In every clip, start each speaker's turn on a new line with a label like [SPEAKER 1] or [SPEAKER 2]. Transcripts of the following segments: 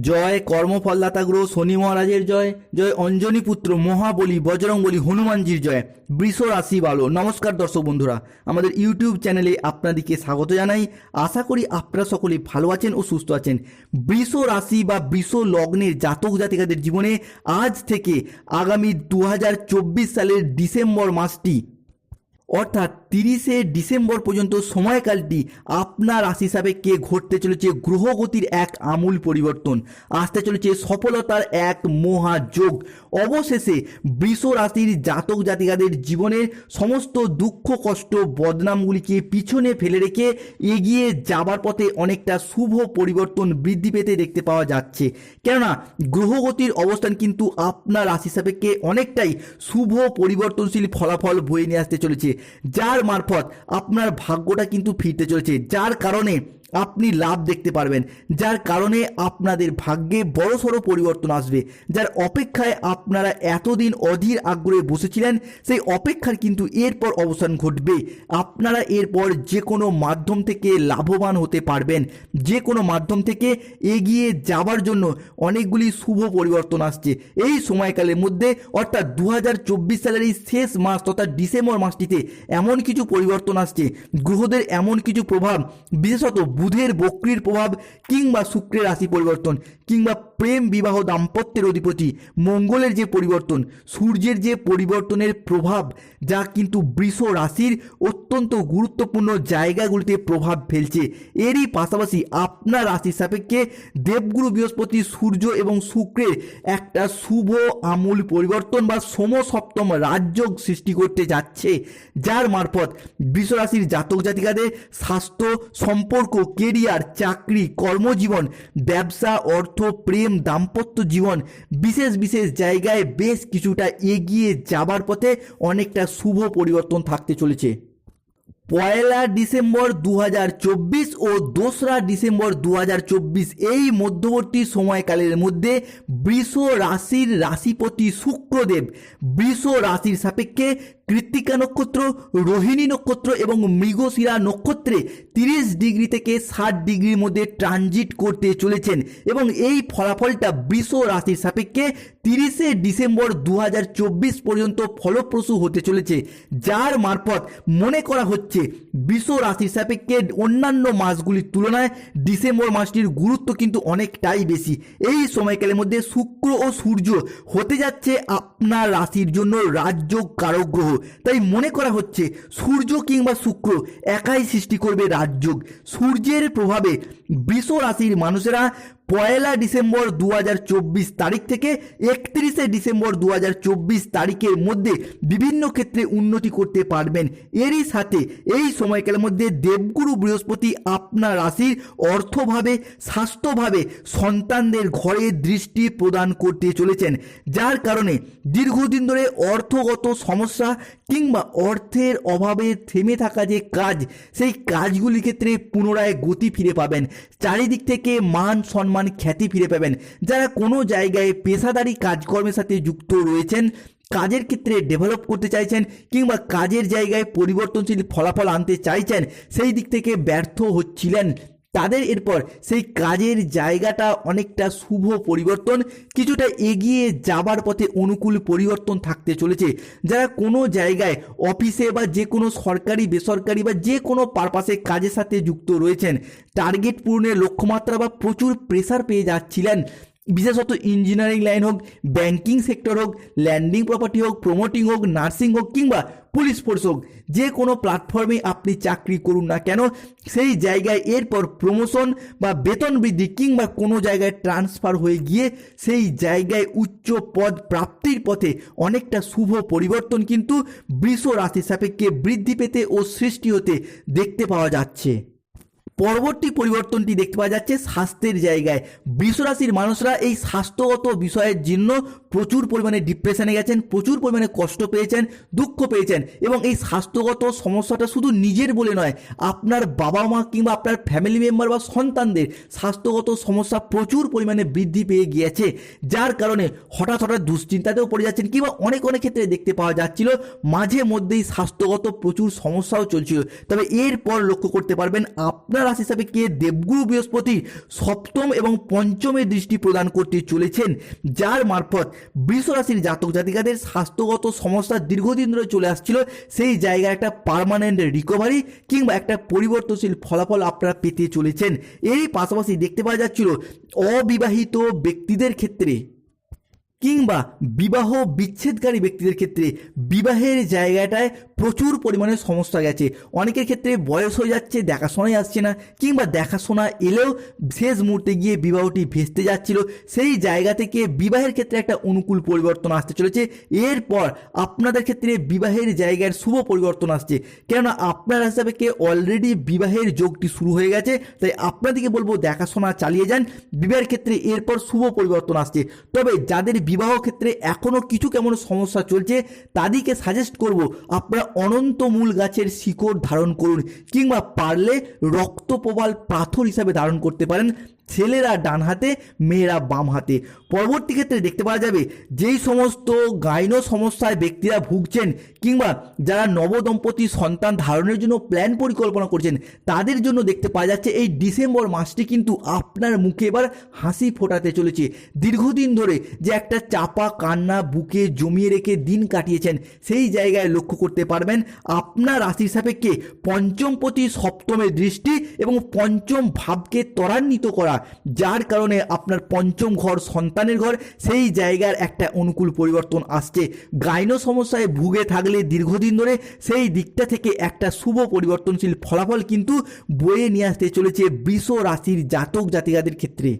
[SPEAKER 1] জয় কর্মফলদাতা গ্রহ শনি মহারাজের জয় জয় অঞ্জনী পুত্র মহাবলী বজরংবলী হনুমানজির জয়, বৃষ রাশি ভালো নমস্কার দর্শক বন্ধুরা, আমাদের ইউটিউব চ্যানেলে আপনাদেরকে স্বাগত জানাই। আশা করি আপনারা সকলে ভালো আছেন ও সুস্থ আছেন। বৃষ রাশি বা বৃষ লগ্নের জাতক জাতিকাদের জীবনে আজ থেকে আগামী দু হাজার চব্বিশ সালের ডিসেম্বর মাসটি অর্থাৎ তিরিশে ডিসেম্বর পর্যন্ত সময়কালটি আপনার রাশি হিসাবে কে ঘটতে চলেছে? গ্রহগতির এক আমূল পরিবর্তন। আসতে চলেছে সফলতার এক মহাযোগ অবশেষে বৃষ রাশির জাতক জাতিকাদের জীবনের সমস্ত দুঃখ, কষ্ট, বদনামগুলিকে পিছনে ফেলে রেখে এগিয়ে যাবার পথে অনেকটা শুভ পরিবর্তন বৃদ্ধি পেতে দেখতে পাওয়া যাচ্ছে। কেননা, গ্রহগতির অবস্থান কিন্তু আপনার রাশি সাপেক্ষে অনেকটাই শুভ পরিবর্তনশীল ফলাফল বয়ে নিয়ে আসতে চলেছে। যার মারফত আপনার ভাগ্যটা কিন্তু ফিরতে চলেছে। যার কারণে আপনি লাভ দেখতে পারবেন, যার কারণে আপনাদের ভাগ্যে বড়সড় পরিবর্তন আসবে। যার অপেক্ষায় আপনারা এতদিন অধীর আগ্রহে বসেছিলেন, সেই অপেক্ষার কিন্তু এরপর অবসান ঘটবে। আপনারা এরপর যে কোনো মাধ্যম থেকে লাভবান হতে পারবেন। যে কোনো মাধ্যম থেকে এগিয়ে যাবার জন্য অনেকগুলি শুভ পরিবর্তন আসছে। এই সময়কালের মধ্যে, অর্থাৎ দু হাজার চব্বিশ সালের এই শেষ মাস তথা ডিসেম্বর মাসটিতে এমন কিছু পরিবর্তন আসছে। গ্রহদের এমন কিছু প্রভাব, বিশেষত বুধের বক্রির প্রভাব কিংবা শুক্রের রাশি পরিবর্তন কিংবা প্রেম, বিবাহ, দাম্পত্যের অধিপতি, মঙ্গলের যে পরিবর্তন, সূর্যের যে পরিবর্তনের প্রভাব, যা কিন্তু বৃষ রাশির অত্যন্ত গুরুত্বপূর্ণ জায়গাগুলিতে প্রভাব ফেলছে। এরই পাশাপাশি আপনার রাশির সাপেক্ষে দেবগুরু, বৃহস্পতি, সূর্য এবং শুক্রের একটা শুভ আমূল পরিবর্তন বা সমসপ্তম রাজযোগ সৃষ্টি করতে যাচ্ছে। যার মারফত বৃষরাশির জাতক জাতিকাদের স্বাস্থ্য, সম্পর্ক কেরিয়ার, চাকরি, কর্মজীবন, ব্যবসা, অর্থ, প্রেম, দাম্পত্য জীবন, বিশেষ বিশেষ জায়গায় বেশ কিছুটা এগিয়ে যাবার পথে অনেকটা শুভ পরিবর্তন থাকতে চলেছে। পয়লা ডিসেম্বর দু হাজার চব্বিশ ও দোসরা ডিসেম্বর দু হাজার চব্বিশ। এই মধ্যবর্তী সময়কালের মধ্যে বৃষ রাশির রাশিপতি শুক্রদেব। বৃষ রাশির সাপেক্ষে কৃত্তিকা নক্ষত্র, রোহিণী নক্ষত্র এবং মৃগশিরা নক্ষত্রে তিরিশ ডিগ্রি থেকে ষাট ডিগ্রির মধ্যে ট্রানজিট করতে চলেছেন এবং এই ফলাফলটা বৃষ রাশির সাপেক্ষে তিরিশে ডিসেম্বর দু হাজার চব্বিশ পর্যন্ত ফলপ্রসূ হতে চলেছে, যার মারফত মনে করা হচ্ছে বৃষ রাশি সাপেক্ষে অন্যান্য মাসগুলির তুলনায় ডিসেম্বর মাসটির গুরুত্ব কিন্তু অনেকটাই বেশি। এই সময়কালের মধ্যে শুক্র ও সূর্য হতে যাচ্ছে আপনার রাশির জন্য রাজ্য কারক গ্রহ। তাই মনে করা হচ্ছে সূর্য কিংবা শুক্র একাই সৃষ্টি করবে রাজযোগ। সূর্যের প্রভাবে বৃষ রাশির মানুষেরা পয়লা ডিসেম্বর দু হাজার চব্বিশ তারিখ থেকে একত্রিশে ডিসেম্বর দু হাজার চব্বিশ তারিখের মধ্যে বিভিন্ন ক্ষেত্রে উন্নতি করতে পারবেন। এরই সাথে এই সময়কালের মধ্যে দেবগুরু বৃহস্পতি আপনার রাশির অর্থভাবে, স্বাস্থ্যভাবে সন্তানদের ঘরে দৃষ্টি প্রদান করতে চলেছেন। যার কারণে দীর্ঘদিন ধরে অর্থগত সমস্যা কিংবা অর্থের অভাবে থেমে থাকা যে কাজ, সেই কাজগুলির ক্ষেত্রে পুনরায় গতি ফিরে পাবেন। চারিদিক থেকে মান, সম্মান, খ্যাতি ফিরে পাবেন। যারা কোনো জায়গায় পেশাদারি কাজকর্মের সাথে যুক্ত রয়েছেন, কাজের ক্ষেত্রে ডেভেলপ করতে চাইছেন কিংবা কাজের জায়গায় পরিবর্তনশীল ফলাফল আনতে চাইছেন, সেই দিক থেকে ব্যর্থ হচ্ছিলেন। তাদের এরপর সেই কাজের জায়গাটা অনেকটা শুভ পরিবর্তন, কিছুটা এগিয়ে যাবার পথে অনুকূল পরিবর্তন থাকতে চলেছে। যারা কোনো জায়গায় অফিসে বা যে কোনো সরকারি, বেসরকারি বা যে কোনো পারপাসে কাজের সাথে যুক্ত রয়েছেন, টার্গেট পূরণের লক্ষ্যমাত্রা বা প্রচুর প্রেসার পেয়ে যাচ্ছিলেন বিশেষত ইঞ্জিনিয়ারিং লাইন হোক ব্যাংকিং সেক্টর হোক ল্যান্ডিং প্রপার্টি হোক প্রমোটিং হোক নার্সিং হোক, কিংবা পুলিশ ফোর্স হোক, যে কোনো প্ল্যাটফর্মে আপনি চাকরি করুন না কেন, সেই জায়গায় এরপর প্রমোশন বা বেতন বৃদ্ধি কিংবা কোনো জায়গায় ট্রান্সফার হয়ে গিয়ে সেই জায়গায় উচ্চ পদ প্রাপ্তির পথে অনেকটা শুভ পরিবর্তন কিন্তু বৃষ রাশি সাপেক্ষে বৃদ্ধি পেতে ও সৃষ্টি হতে দেখতে পাওয়া যাচ্ছে। পরবর্তী পরিবর্তনটি দেখতে পাওয়া যাচ্ছে স্বাস্থ্যের জায়গায়। বৃষরাশির মানুষরা এই স্বাস্থ্যগত বিষয়ের জন্য প্রচুর পরিমাণে ডিপ্রেশনে গেছেন, প্রচুর পরিমাণে কষ্ট পেয়েছেন, দুঃখ পেয়েছেন এবং এই স্বাস্থ্যগত সমস্যাটা শুধু নিজের বলে নয়, আপনার বাবা মা কিংবা আপনার ফ্যামিলি মেম্বার বা সন্তানদের স্বাস্থ্যগত সমস্যা প্রচুর পরিমাণে বৃদ্ধি পেয়ে গিয়েছে। যার কারণে হঠাৎ হঠাৎ দুশ্চিন্তাতেও পড়ে যাচ্ছেন কিংবা অনেক অনেক ক্ষেত্রে দেখতে পাওয়া যাচ্ছিল, মাঝে মধ্যেই স্বাস্থ্যগত প্রচুর সমস্যাও চলছিল। তবে এরপর লক্ষ্য করতে পারবেন, আপনার রাশি হিসাবে কে দেবগুরু বৃহস্পতি সপ্তম এবং পঞ্চমের দৃষ্টি প্রদান করতে চলেছেন, যার মারফত বৃষ রাশির জাতক জাতিকাদের স্বাস্থ্যগত সমস্যা দীর্ঘদিন ধরে চলে আসছিল, সেই জায়গায় একটা পারমানেন্ট রিকভারি কিংবা একটা পরিবর্তনশীল ফলাফল আপনারা পেতে চলেছেন। এই পাশাপাশি দেখতে পাওয়া যাচ্ছিল, অবিবাহিত ব্যক্তিদের ক্ষেত্রে কিংবা বিবাহ বিচ্ছেদকারী ব্যক্তিদের ক্ষেত্রে বিবাহের জায়গাটায় প্রচুর পরিমাণে সমস্যা গেছে। অনেকের ক্ষেত্রে বয়স হয়ে যাচ্ছে, দেখাশোনাই আসছে না, কিংবা দেখাশোনা এলেও শেষ মুহূর্তে গিয়ে বিবাহটি ভেস্তে যাচ্ছিল। সেই জায়গা থেকে বিবাহের ক্ষেত্রে একটা অনুকূল পরিবর্তন আসতে চলেছে। এরপর আপনাদের ক্ষেত্রে বিবাহের জায়গার শুভ পরিবর্তন আসছে। কেননা আপনার হিসাবে কে অলরেডি বিবাহের যোগটি শুরু হয়ে গেছে, তাই আপনাদেরকে বলব দেখাশোনা চালিয়ে যান। বিবাহের ক্ষেত্রে এরপর শুভ পরিবর্তন আসছে। তবে যাদের বিবাহ ক্ষেত্রে এখনও কিছু কেমন সমস্যা চলছে, তাদেরকে সাজেস্ট করব আপনারা অনন্ত মূল গাছের শিকড় ধারণ করুন কিংবা পারলে রক্তপ্রবাল পাথর হিসাবে ধারণ করতে পারেন ছেলেরা ডান হাতে, মেয়েরা বাম হাতে। পরবর্তী ক্ষেত্রে দেখতে পাওয়া যাবে যেই সমস্ত গাইন সমস্যায় ব্যক্তিরা ভুগছেন কিংবা যারা নবদম্পতি সন্তান ধারণের জন্য প্ল্যান পরিকল্পনা করছেন, তাদের জন্য দেখতে পাওয়া যাচ্ছে এই ডিসেম্বর মাসটি কিন্তু আপনার মুখে এবার হাসি ফোটাতে চলেছে। দীর্ঘদিন ধরে যে একটা চাপা কান্না বুকে জমিয়ে রেখে দিন কাটিয়েছেন, সেই জায়গায় লক্ষ্য করতে পারবেন আপনার রাশির সাপেক্ষে পঞ্চমপতি সপ্তমের দৃষ্টি এবং পঞ্চম ভাবকে ত্বরান্বিত করা, যার কারণে আপনার পঞ্চম ঘর সন্তানের ঘর, সেই জায়গার একটা অনুকূল পরিবর্তন আসছে। গাইনো সমস্যায় ভুগে থাকলে দীর্ঘদিন ধরে সেই দিকটা থেকে একটা শুভ পরিবর্তনশীল ফলাফল কিন্তু বয়ে নিয়ে আসতে চলেছে বৃষ রাশির জাতক জাতিকাদের ক্ষেত্রে।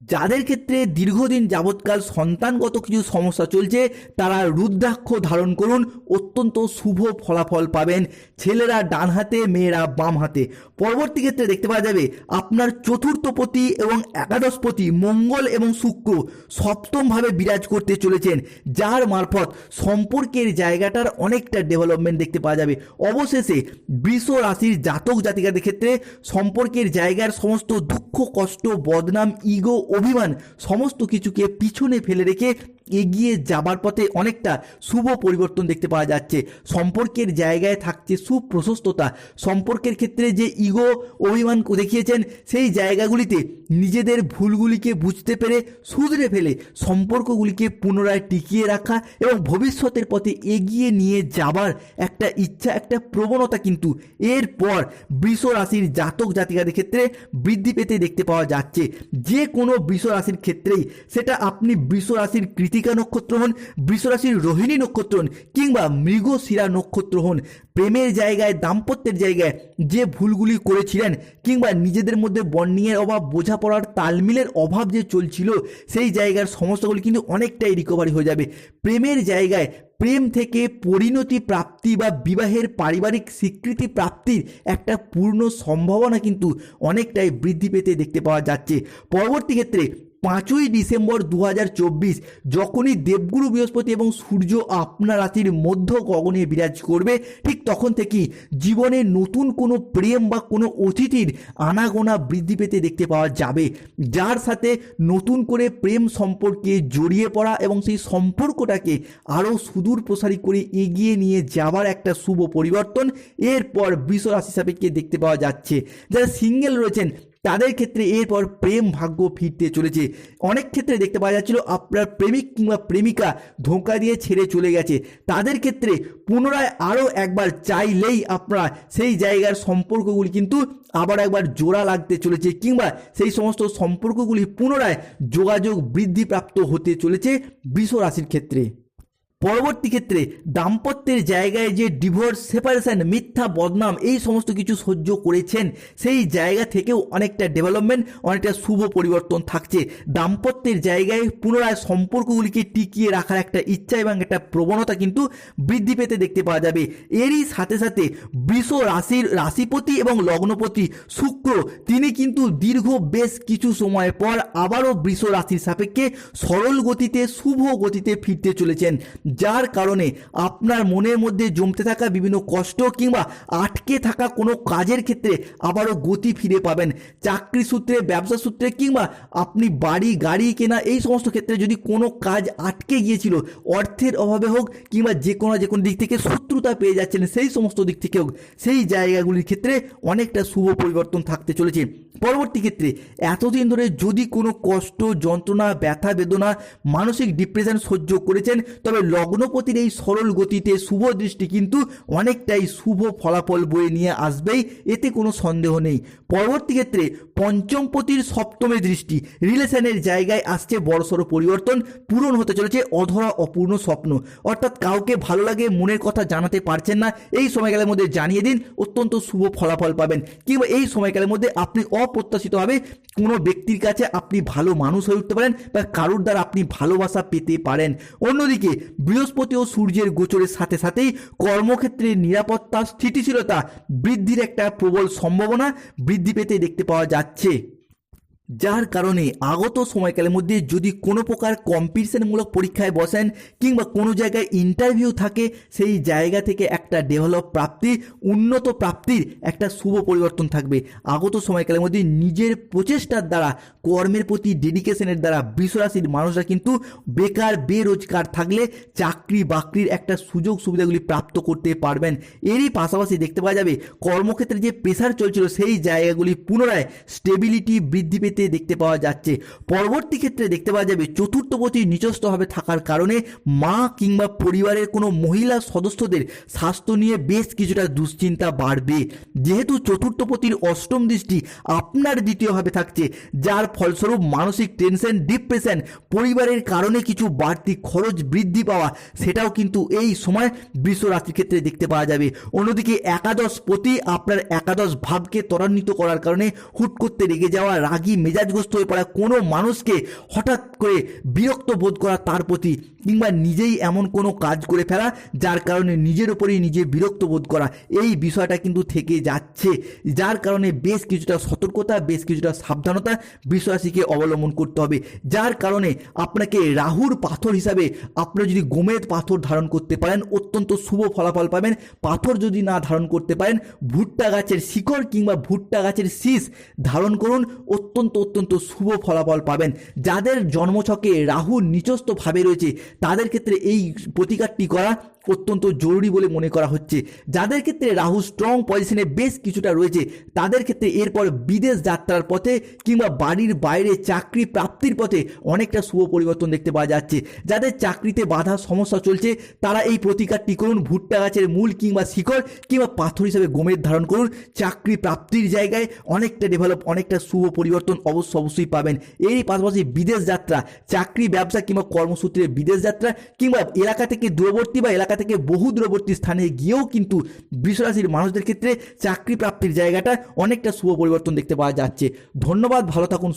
[SPEAKER 1] যাদের ক্ষেত্রে দীর্ঘদিন যাবৎকাল সন্তানগত কিছু সমস্যা চলছে, তারা রুদ্রাক্ষ ধারণ করুন, অত্যন্ত শুভ ফলাফল পাবেন। ছেলেরা ডান হাতে, মেয়েরা বাম হাতে। পরবর্তী ক্ষেত্রে দেখতে পাওয়া যাবে, আপনার চতুর্থপতি এবং একাদশপতি মঙ্গল এবং শুক্র সপ্তমভাবে বিরাজ করতে চলেছেন, যার মারফত সম্পর্কের জায়গাটার অনেকটা ডেভেলপমেন্ট দেখতে পাওয়া যাবে। অবশেষে বৃষ রাশির জাতক জাতিকাদের ক্ষেত্রে সম্পর্কের জায়গার সমস্ত দুঃখ, কষ্ট, বদনাম ইগো অভিমান সমস্ত কিছুকে পিছনে ফেলে রেখে এগিয়ে যাবার পথে অনেকটা শুভ পরিবর্তন দেখতে পাওয়া যাচ্ছে। সম্পর্কের জায়গায় থাকছে সুপ্রশস্ততা। সম্পর্কের ক্ষেত্রে যে ইগো অভিমান দেখিয়েছেন, সেই জায়গাগুলিতে নিজেদের ভুলগুলিকে বুঝতে পেরে শুধরে ফেলে সম্পর্কগুলিকে পুনরায় টিকিয়ে রাখা এবং ভবিষ্যতের পথে এগিয়ে নিয়ে যাবার একটা ইচ্ছা, একটা প্রবণতা কিন্তু এরপর বৃষ রাশির জাতক জাতিকাদের ক্ষেত্রে বৃদ্ধি পেতে দেখতে পাওয়া যাচ্ছে। যে কোনো বৃষ রাশির ক্ষেত্রেই সেটা আপনি বৃষ রাশির কৃতিকা নক্ষত্র হন বৃষ রাশির রোহিণী নক্ষত্র হন, কিংবা মৃগশিরা নক্ষত্র হন। প্রেমের জায়গায়, দাম্পত্যের জায়গায় যে ভুলগুলি করেছিলেন, কিংবা নিজেদের মধ্যে বন্ডিংয়ের অভাব, বোঝাপড়ার তালমিলের অভাব যে চলছিল, সেই জায়গার সমস্যাগুলি কিন্তু অনেকটাই রিকভারি হয়ে যাবে। প্রেমের জায়গায় প্রেম থেকে পরিণতি প্রাপ্তি বা বিবাহের পারিবারিক স্বীকৃতি প্রাপ্তির একটা পূর্ণ সম্ভাবনা কিন্তু অনেকটাই বৃদ্ধি পেতে দেখতে পাওয়া যাচ্ছে। পরবর্তী ক্ষেত্রে পাঁচই ডিসেম্বর দু হাজার চব্বিশ, যখনই দেবগুরু বৃহস্পতি এবং সূর্য আপনার রাশির মধ্য গগনে বিরাজ করবে, ঠিক তখন থেকেই জীবনে নতুন কোনো প্রেম বা কোনো অতিথির আনাগোনা বৃদ্ধি পেতে দেখতে পাওয়া যাবে। যার সাথে নতুন করে প্রেম সম্পর্কে জড়িয়ে পড়া এবং সেই সম্পর্কটাকে আরও সুদূর প্রসারী করে এগিয়ে নিয়ে যাবার একটা শুভ পরিবর্তন এরপর বৃষ রাশি সাপেক্ষে দেখতে পাওয়া যাচ্ছে। যারা সিঙ্গেল রয়েছেন তাদের ক্ষেত্রে এরপর প্রেম ভাগ্য ফিরতে চলেছে। অনেক ক্ষেত্রে দেখতে পাওয়া যাচ্ছিল, আপনার প্রেমিক কিংবা প্রেমিকা ধোঁকা দিয়ে ছেড়ে চলে গেছে। তাদের ক্ষেত্রে পুনরায় আরও একবার চাইলেই আপনারা সেই জায়গার সম্পর্কগুলি কিন্তু আবার একবার জোড়া লাগতে চলেছে কিংবা সেই সমস্ত সম্পর্কগুলি পুনরায় যোগাযোগ বৃদ্ধিপ্রাপ্ত হতে চলেছে বৃষ রাশির ক্ষেত্রে। পরবর্তী ক্ষেত্রে দাম্পত্যের জায়গায় যে ডিভোর্স সেপারেশন মিথ্যা, বদনাম এই সমস্ত কিছু সহ্য করেছেন, সেই জায়গা থেকেও অনেকটা ডেভেলপমেন্ট অনেকটা শুভ পরিবর্তন থাকছে। দাম্পত্যের জায়গায় পুনরায় সম্পর্কগুলিকে টিকিয়ে রাখার একটা ইচ্ছা এবং একটা প্রবণতা কিন্তু বৃদ্ধি পেতে দেখতে পাওয়া যাবে। এরই সাথে সাথে বৃষ রাশির রাশিপতি এবং লগ্নপতি শুক্র, তিনি কিন্তু দীর্ঘ বেশ কিছু সময় পর আবারও বৃষ রাশির সাপেক্ষে সরল গতিতে, শুভ গতিতে ফিরতে চলেছেন। যার কারণে আপনার মনের মধ্যে জমতে থাকা বিভিন্ন কষ্ট কিংবা আটকে থাকা কোনো কাজের ক্ষেত্রে আবারও গতি ফিরে পাবেন। চাকরি সূত্রে, ব্যবসা সূত্রে কিংবা আপনি বাড়ি, গাড়ি কেনা এই সমস্ত ক্ষেত্রে যদি কোনো কাজ আটকে গিয়েছিল, অর্থের অভাবে হোক কিংবা যে কোনো যে কোনো দিক থেকে শত্রুতা পেয়ে যাচ্ছেন সেই সমস্ত দিক থেকে হোক, সেই জায়গাগুলির ক্ষেত্রে অনেকটা শুভ পরিবর্তন থাকতে চলেছে। পরবর্তী ক্ষেত্রে এতদিন ধরে যদি কোনো কষ্ট, যন্ত্রণা, ব্যথা, বেদনা, মানসিক ডিপ্রেশন সহ্য করেছেন, তবে লগ্নপতির এই সরল গতিতে শুভ দৃষ্টি কিন্তু অনেকটাই শুভ ফলাফল বয়ে নিয়ে আসবেই, এতে কোনো সন্দেহ নেই। পরবর্তী ক্ষেত্রে পঞ্চমপতির সপ্তমে দৃষ্টি, রিলেশনের জায়গায় আসছে বড়সড় পরিবর্তন, পূরণ হতে চলেছে অধরা অপূর্ণ স্বপ্ন। অর্থাৎ কাউকে ভালো লাগে, মনের কথা জানাতে পারছেন না, এই সময়কালের মধ্যে জানিয়ে দিন, অত্যন্ত শুভ ফলাফল পাবেন। কিংবা এই সময়কালের মধ্যে আপনি অপ্রত্যাশিতভাবে কোনো ব্যক্তির কাছে আপনি ভালো মানুষ হয়ে উঠতে পারেন বা কারোর দ্বারা আপনি ভালোবাসা পেতে পারেন। অন্যদিকে বৃহস্পতি ও সূর্যের গোচরের সাথে সাথেই কর্মক্ষেত্রে নিরাপত্তা, স্থিতিশীলতা বৃদ্ধির একটা প্রবল সম্ভাবনা বৃদ্ধি পেতে দেখতে পাওয়া যাচ্ছে। যার কারণে আগত সময়কালের মধ্যে যদি কোনো প্রকার কম্পিটিশনমূলক পরীক্ষায় বসেন কিংবা কোনো জায়গায় ইন্টারভিউ থাকে, সেই জায়গা থেকে একটা ডেভেলপ প্রাপ্তি, উন্নত প্রাপ্তির একটা শুভ পরিবর্তন থাকবে। আগত সময়কালের মধ্যে নিজের প্রচেষ্টার দ্বারা, কর্মের প্রতি ডেডিকেশনের দ্বারা বিশ্বরাশির মানুষরা কিন্তু বেকার, বেরোজগার থাকলে চাকরি বাকরির একটা সুযোগ সুবিধাগুলি প্রাপ্ত করতে পারবেন। এরই পাশাপাশি দেখতে পাওয়া যাবে, কর্মক্ষেত্রে যে প্রেশার চলছিল, সেই জায়গাগুলি পুনরায় স্টেবিলিটি বৃদ্ধি পেতে দেখতে পাওয়া যাচ্ছে। পরবর্তী ক্ষেত্রে দেখতে পাওয়া যাবে চতুর্থপতি নিচস্থভাবে থাকার কারণে মা কিংবা পরিবারের কোনো মহিলা সদস্যদের স্বাস্থ্য নিয়ে বেশ কিছুটা দুশ্চিন্তা বাড়বে। যেহেতু চতুর্থপতির অষ্টম দৃষ্টি আপনার দ্বিতীয়ভাবে থাকছে, যার ফলস্বরূপ মানসিক টেনশন, ডিপ্রেশন, পরিবারের কারণে কিছু বাড়তি খরচ বৃদ্ধি পাওয়া, সেটাও কিন্তু এই সময় বৃষ রাশির ক্ষেত্রে দেখতে পাওয়া যাবে। অন্যদিকে একাদশ পতি আপনার একাদশ ভাবকে ত্বরান্বিত করার কারণে হুট করতে রেগে যাওয়া, রাগী মেজাজগ্রস্ত হয়ে পড়া কোনো মানুষকে হঠাৎ করে বিরক্ত বোধ করা তার প্রতি কিংবা নিজেই এমন কোনো কাজ করে ফেলা যার কারণে নিজের ওপরেই নিজে বিরক্ত বোধ করা এই বিষয়টা কিন্তু থেকে যাচ্ছে। যার কারণে বেশ কিছুটা সতর্কতা, বেশ কিছুটা সাবধানতা বিশ্বাসীকে অবলম্বন করতে হবে। যার কারণে আপনাকে রাহুর পাথর হিসাবে আপনি যদি গোমেদ পাথর ধারণ করতে পারেন, অত্যন্ত শুভ ফলাফল পাবেন। পাথর যদি না ধারণ করতে পারেন, ভুট্টা গাছের শিকড় কিংবা ভুট্টা গাছের শীষ ধারণ করুন। অত্যন্ত অত্যন্ত শুভ ফলাফল পাবেন। যাদের জন্মছকে রাহু নিচস্থভাবে রয়েছে তাদের ক্ষেত্রে এই প্রতিকারটি করা অত্যন্ত জরুরি বলে মনে করা হচ্ছে। যাদের ক্ষেত্রে রাহু স্ট্রং পজিশনে বেশ কিছুটা রয়েছে, তাদের ক্ষেত্রে এরপর বিদেশ যাত্রার পথে কিংবা বাড়ির বাইরে চাকরি প্রাপ্তির পথে অনেকটা শুভ পরিবর্তন দেখতে পাওয়া যাচ্ছে। যাদের চাকরিতে বাধা সমস্যা চলছে, তারা এই প্রতিকারটি করুন। ভুট্টা গাছের মূল কিংবা শিকড় কিংবা পাথর হিসেবে গোমের ধারণ করুন। চাকরি প্রাপ্তির জায়গায় অনেকটা ডেভেলপ অনেকটা শুভ পরিবর্তন অবশ্য অবশ্যই পাবেন। এরই পাশাপাশি বিদেশ যাত্রা, চাকরি, ব্যবসা কিংবা কর্মসূত্রে বিদেশ যাত্রা কিংবা এলাকা থেকে দূরবর্তী বা এলাকা থেকে বহু দূরবর্তী স্থানে গিয়েও কিন্তু বৃষরাশির মানুষদের ক্ষেত্রে চাকরি প্রাপ্তির জায়গাটা অনেকটা শুভ পরিবর্তন দেখতে পাওয়া যাচ্ছে। ধন্যবাদ, ভালো থাকুন